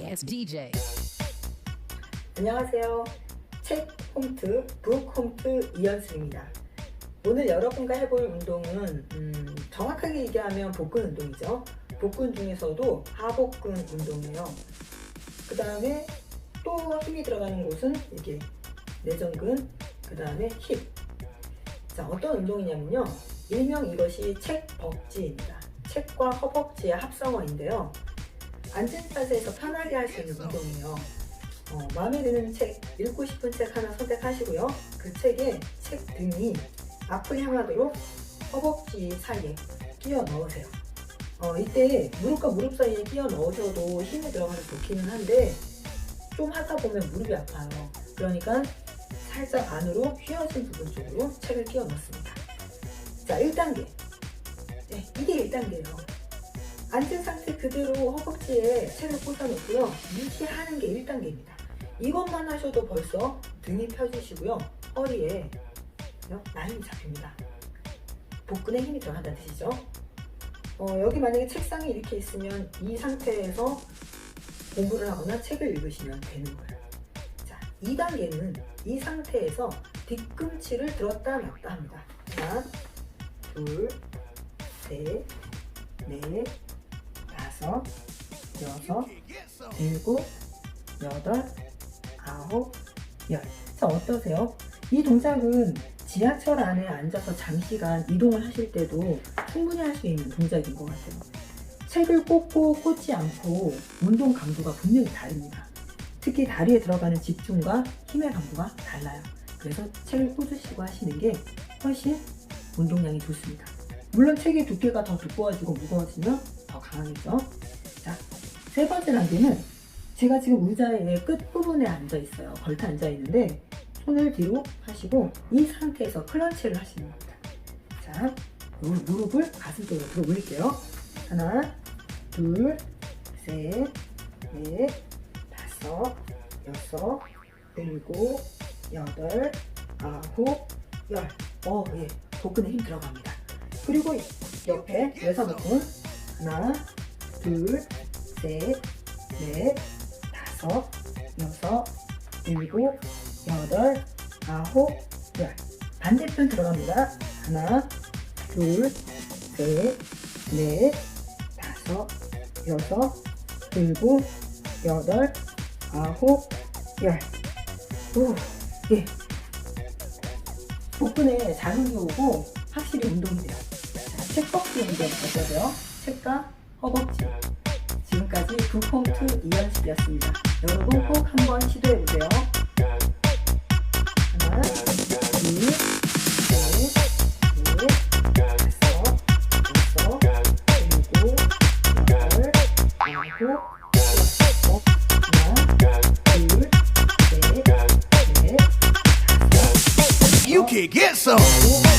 ass DJ. 안녕하세요. 책 홈트, 북 홈트 이현수입니다. 오늘 여러분과 해볼 운동은 음, 정확하게 얘기하면 복근 운동이죠. 복근 중에서도 하복근 운동이에요. 그 다음에 또 힘이 들어가는 곳은 이게 내전근, 그 다음에 힙. 자, 어떤 운동이냐면요. 일명 이것이 책 벅지입니다. 책과 허벅지의 합성어인데요. 앉은 자세에서 편하게 할 수 있는 운동이에요. 어, 마음에 드는 책, 읽고 싶은 책 하나 선택하시고요. 그 책에 책 등이 앞을 향하도록 허벅지 사이에 끼워 넣으세요. 어, 이때 무릎과 무릎 사이에 끼워 넣으셔도 힘이 들어가서 좋기는 한데 좀 하다 보면 무릎이 아파요. 그러니까 살짝 안으로 휘어진 부분 쪽으로 책을 끼워 넣습니다. 자, 1단계. 네, 이게 1단계예요. 앉은 상태 그대로 허벅지에 책을 꽂아놓고요. 유지하는 게 1단계입니다. 이것만 하셔도 벌써 등이 펴지시고요. 허리에 라인이 잡힙니다. 복근에 힘이 들어간다는 뜻이죠. 어, 여기 만약에 책상이 이렇게 있으면 이 상태에서 공부를 하거나 책을 읽으시면 되는 거예요. 자, 2단계는 이 상태에서 뒤꿈치를 들었다 놨다 합니다. 하나, 둘, 셋, 넷, 다섯, 여섯, 일곱, 여덟, 아홉, 열. 자, 어떠세요? 이 동작은 지하철 안에 앉아서 장시간 이동을 하실 때도 충분히 할 수 있는 동작인 것 같아요. 책을 꽂고 꽂지 않고 운동 강도가 분명히 다릅니다. 특히 다리에 들어가는 집중과 힘의 강도가 달라요. 그래서 책을 꽂으시고 하시는 게 훨씬 운동량이 좋습니다. 물론 책의 두께가 더 두꺼워지고 무거워지면 더 강하겠죠. 자, 세 번째 단계는 제가 지금 의자의 끝부분에 앉아 있어요. 걸터 앉아 있는데 손을 뒤로 하시고 이 상태에서 클런치를 하시는 겁니다. 자, 요 무릎을 가슴 쪽으로 들어 올릴게요. 하나, 둘, 셋, 넷, 다섯, 여섯, 일곱, 여덟, 아홉, 열. 어, 예. 복근에 힘 들어갑니다. 그리고 옆에 외사복근 하나, 둘, 셋, 넷, 다섯, 여섯, 일곱, 여덟, 아홉, 열. 반대편 들어갑니다. 하나, 둘, 셋, 넷, 다섯, 여섯, 일곱, 여덟, 아홉, 열. 오, 예. 복근에 자극이 오고 확실히 운동이 돼요. 자, 책벅지 운동 어떠세요? 책과 허벅지. 지금까지 북홈트 이현식이었습니다. 여러분 꼭 한번 시도해보세요. 어, You can get some.